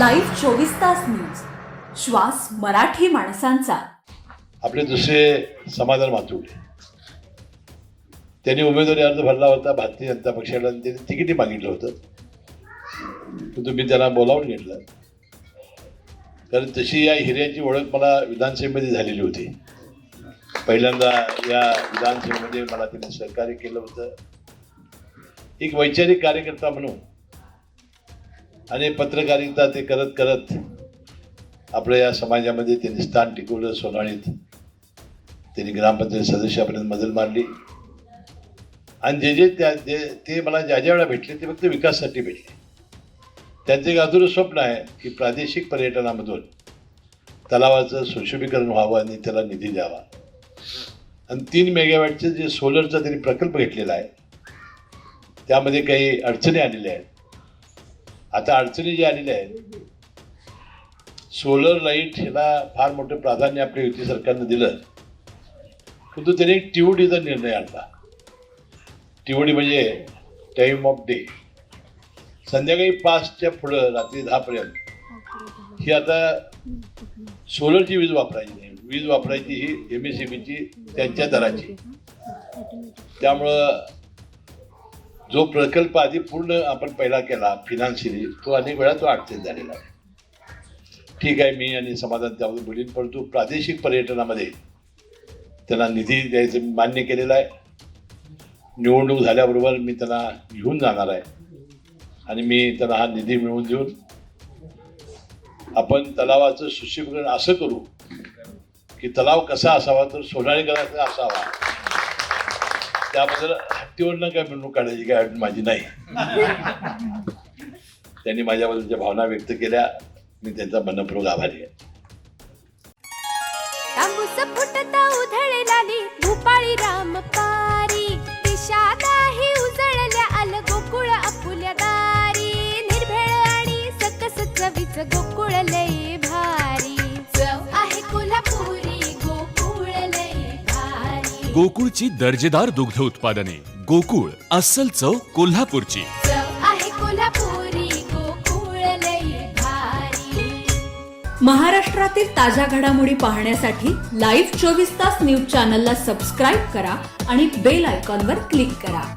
Live चोवीस तास news. श्वास मराठी माणसांचा. आपले दुसरे समाधान मातुर्डे त्यांनी उमेदवारी अर्ज भरला होता भारतीय जनता पक्षाला त्यांनी तिकीटही मागितलं होतं. तुम्ही त्यांना बोलावून घेतलं. कारण तशी या हिऱ्याची ओळख मला विधानसभेमध्ये झालेली होती. पहिल्यांदा या विधानसभेमध्ये मला त्यांनी सहकार्य केलं होतं. एक वैचारिक कार्यकर्ता म्हणून आणि पत्रकारिता ते करत करत आपल्या या समाजामध्ये त्यांनी स्थान टिकवलं सोनाळीत. त्यांनी ग्रामपंचायत सदस्यापर्यंत मदत मारली. आणि जे जे त्या जे ते मला ज्या ज्या वेळा भेटले ते फक्त विकासासाठी भेटले. त्यांचं एक अधुरं स्वप्न आहे की प्रादेशिक पर्यटनामधून तलावाचं सुशोभीकरण व्हावं आणि त्याला निधी द्यावा. आणि तीन मेगावॅटचं जे सोलरचा त्यांनी प्रकल्प घेतलेला आहे त्यामध्ये काही अडचणी आलेल्या आहेत. आता अडचणी ज्या आलेल्या आहेत सोलर लाइट ह्याला फार मोठं प्राधान्य आपल्या युती सरकारनं दिलं. परंतु त्याने एक टीओडीचा निर्णय आणला. टीओडी म्हणजे टाईम ऑफ डे संध्याकाळी पाचच्या पुढं रात्री दहापर्यंत. ही आता सोलरची वीज वापरायची नाही. वीज वापरायची ही एम एस सी बीची त्यांच्या दराची. त्यामुळं जो प्रकल्प आधी पूर्ण आपण पहिला केला फिनान्शियली तो अनेक वेळा तो अडचण झालेला आहे. ठीक आहे मी आणि समाधान त्यामध्ये बोलीन परंतु प्रादेशिक पर्यटनामध्ये त्यांना निधी द्यायचं मान्य केलेलं आहे. निवडणूक झाल्याबरोबर मी त्यांना घेऊन जाणार आहे आणि मी त्यांना हा निधी मिळवून देऊन आपण तलावाचं सुशोभीकरण असं करू की तलाव कसा असावा तर सोनाळी सोनाळीकराचा असावा. त्याबद्दल हत्तीवरनं काय मिळवणूक काढायची काय अडचण माझी नाही. त्यांनी माझ्याबद्दलच्या भावना व्यक्त केल्या मी त्यांचा मनपूर्वक आभारी आहे. तांबूस फुटता उधळलाली भूपाळी राम पारी दिशा नाही उजळल्या आल गोकुळ आपुल्या दारी. निर्भेळ आणि सकस चवीच गोकुळ लय गोकुळची दर्जेदार दुग्ध उत्पादने. गोकुळ अस्सल चव कोल्हापूरची. चव आहे कोल्हापुरी गोकुळ लय भारी. महाराष्ट्रातील ताज्या घडामोडी पाहण्यासाठी लाईव्ह चोवीस तास न्यूज चॅनलला सबस्क्राईब करा आणि बेल आयकॉनवर क्लिक करा.